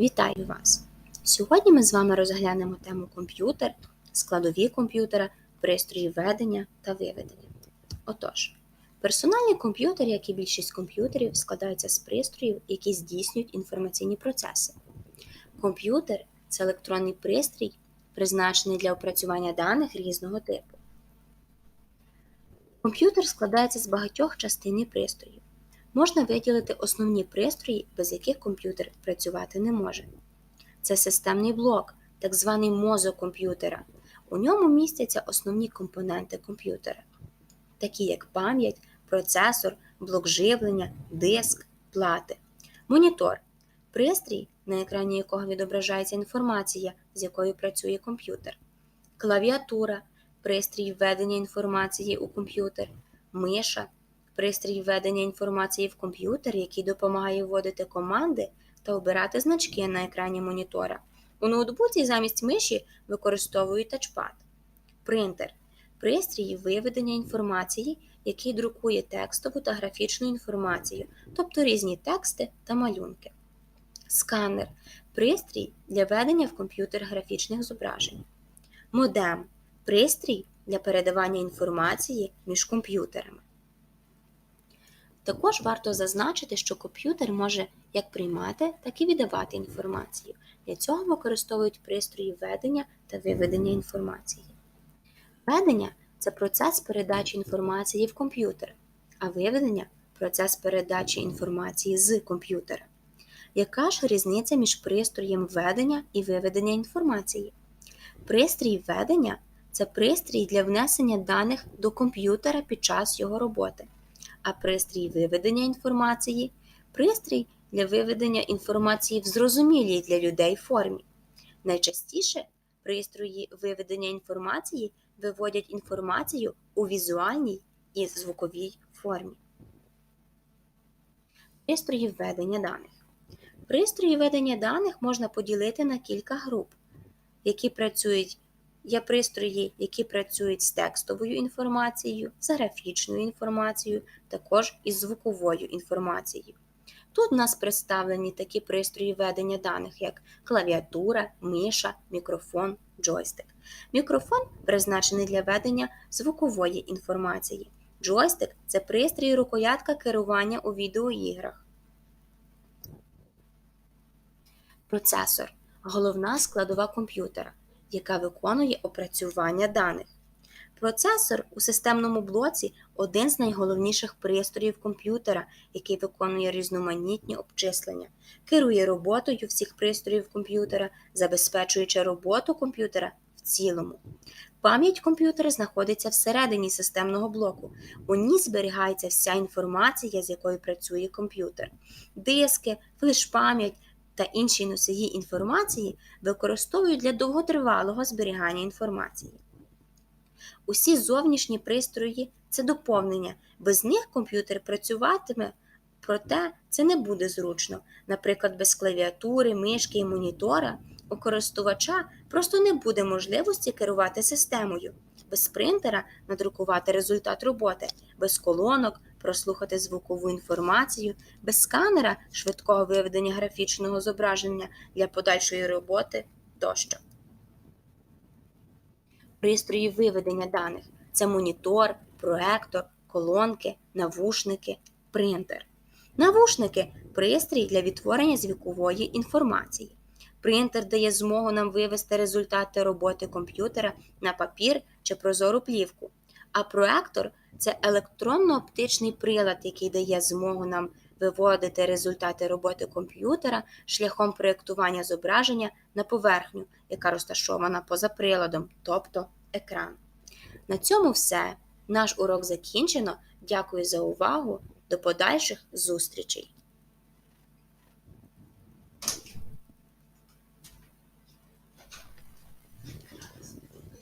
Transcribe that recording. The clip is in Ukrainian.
Вітаю вас! Сьогодні ми з вами розглянемо тему комп'ютер, складові комп'ютера, пристрої ведення та виведення. Отож, персональний комп'ютер, як і більшість комп'ютерів, складається з пристроїв, які здійснюють інформаційні процеси. Комп'ютер це електронний пристрій, призначений для опрацювання даних різного типу. Комп'ютер складається з багатьох частин пристроїв. Можна виділити основні пристрої, без яких комп'ютер працювати не може. Це системний блок, так званий мозок комп'ютера. У ньому містяться основні компоненти комп'ютера, такі як пам'ять, процесор, блок живлення, диск, плати. Монітор пристрій, на екрані якого відображається інформація, з якою працює комп'ютер. Клавіатура пристрій введення інформації у комп'ютер, миша пристрій введення інформації в комп'ютер, який допомагає вводити команди та обирати значки на екрані монітора. У ноутбуці замість миші використовують тачпад. Принтер пристрій виведення інформації, який друкує текстову та графічну інформацію, тобто різні тексти та малюнки. Сканер пристрій для ведення в комп'ютер графічних зображень. Модем пристрій для передавання інформації між комп'ютерами. Також варто зазначити, що комп'ютер може як приймати, так і віддавати інформацію. Для цього використовують пристрої ведення та виведення інформації. Ведення це процес передачі інформації в комп'ютер, а виведення процес передачі інформації з комп'ютера. Яка ж різниця між пристроєм ведення і виведення інформації? Пристрій ведення це пристрій для внесення даних до комп'ютера під час його роботи а пристрій виведення інформації пристрій для виведення інформації в зрозумілій для людей формі. Найчастіше пристрої виведення інформації виводять інформацію у візуальній і звуковій формі. Пристрої введення даних. Пристрої ведення даних можна поділити на кілька груп, які працюють Є пристрої, які працюють з текстовою інформацією, з графічною інформацією, також із звуковою інформацією. Тут у нас представлені такі пристрої ведення даних, як клавіатура, миша, мікрофон, джойстик. Мікрофон призначений для ведення звукової інформації. Джойстик це пристрій рукоятка керування у відеоіграх. Процесор головна складова комп'ютера яка виконує опрацювання даних. Процесор у системному блоці один з найголовніших пристроїв комп'ютера, який виконує різноманітні обчислення, керує роботою всіх пристроїв комп'ютера, забезпечуючи роботу комп'ютера в цілому. Пам'ять комп'ютера знаходиться всередині системного блоку. У ній зберігається вся інформація, з якою працює комп'ютер. Диски, флеш-пам'ять, та інші носії інформації використовують для довготривалого зберігання інформації. Усі зовнішні пристрої це доповнення, без них комп'ютер працюватиме, проте це не буде зручно. Наприклад, без клавіатури, мишки і монітора у користувача просто не буде можливості керувати системою, без принтера надрукувати результат роботи, без колонок прослухати звукову інформацію, без сканера швидкого виведення графічного зображення для подальшої роботи тощо. Пристрої виведення даних це монітор, проектор, колонки, навушники, принтер. Навушники пристрій для відтворення звукової інформації. Принтер дає змогу нам вивести результати роботи комп'ютера на папір чи прозору плівку, а проектор це електронно-оптичний прилад, який дає змогу нам виводити результати роботи комп'ютера шляхом проєктування зображення на поверхню, яка розташована поза приладом, тобто екран. На цьому все. Наш урок закінчено. Дякую за увагу. До подальших зустрічей!